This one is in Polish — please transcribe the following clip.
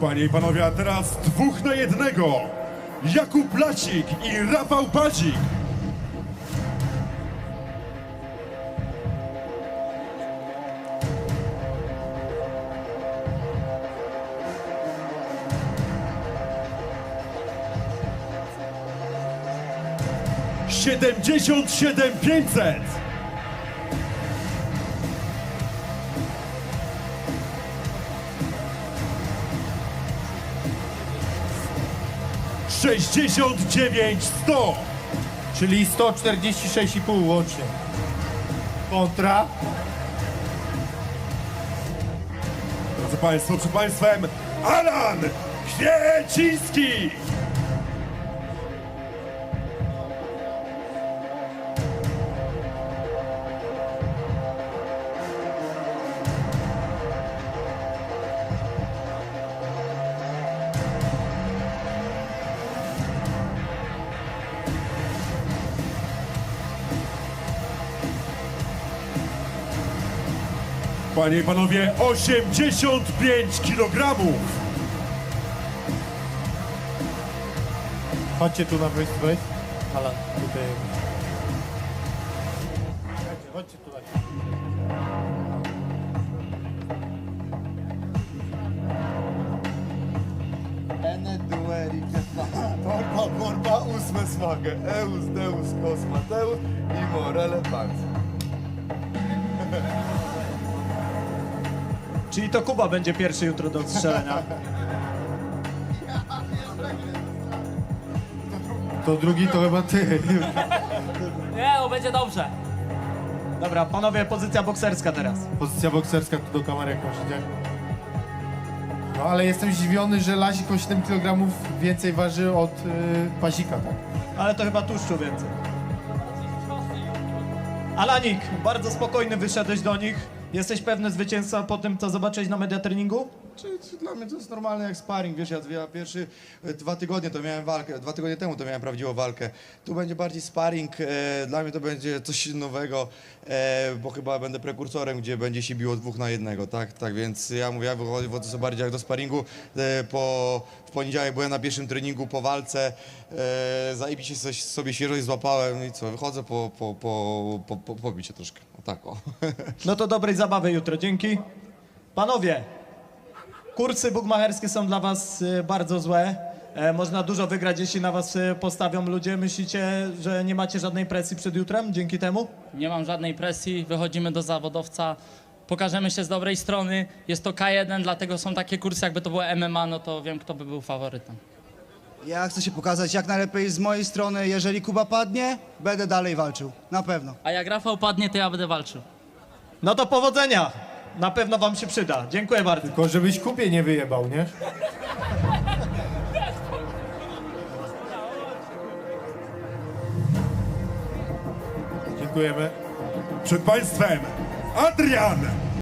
Panie i panowie, a teraz dwóch na jednego. Jakub Lacik i Rafał Badzik. Siedemdziesiąt siedem pięćset. Sześćdziesiąt dziewięć sto. Czyli 146,5 łącznie. Kontra. Drodzy Państwo, przed Państwem Alan Kwieciński! Panie i panowie, 85 kilogramów! Chodźcie tu na wyspę. Alan, tutaj. Chodźcie, chodźcie tutaj. Ene dueri Torba, borba, ósme smagę Eus, deus, kos, mateus I morele pans Czyli to Kuba będzie pierwszy jutro do strzelenia. To drugi to chyba ty. Nie, no będzie dobrze. Dobra, panowie, pozycja bokserska teraz. Pozycja bokserska tu do kamery jak. No ale jestem zdziwiony, że Lazik o 7 kg więcej waży od y, Pazika, tak? Ale to chyba tłuszczu więcej. Alanik, bardzo spokojny wyszedłeś do nich. Jesteś pewny zwycięzca po tym, co zobaczyłeś na media treningu? Czy, czy dla mnie to jest normalne jak sparring, wiesz, ja, pierwszy e, dwa tygodnie to miałem walkę, dwa tygodnie temu to miałem prawdziwą walkę. Tu będzie bardziej sparring, e, dla mnie to będzie coś nowego, e, bo chyba będę prekursorem, gdzie będzie się biło dwóch na jednego, tak? Tak więc ja mówię, ja wychodzę sobie bardziej jak do sparingu. E, po, w poniedziałek byłem na pierwszym treningu po walce, e, zajebiście coś sobie świeżość złapałem i co, wychodzę po, po, po, po, po, troszkę, o tak o. No to dobrej zabawy jutro, dzięki. Panowie, kursy bukmacherskie są dla was y, bardzo złe. E, można dużo wygrać, jeśli na was y, postawią ludzie. Myślicie, że nie macie żadnej presji przed jutrem dzięki temu? Nie mam żadnej presji, wychodzimy do zawodowca, pokażemy się z dobrej strony. Jest to K1, dlatego są takie kursy, jakby to było MMA, no to wiem, kto by był faworytem. Ja chcę się pokazać jak najlepiej z mojej strony. Jeżeli Kuba padnie, będę dalej walczył. Na pewno. A jak Rafał padnie, to ja będę walczył. No to powodzenia! Na pewno wam się przyda. Dziękuję bardzo. Tylko żebyś kupie nie wyjebał, nie? Dziękujemy. Przed Państwem Adrian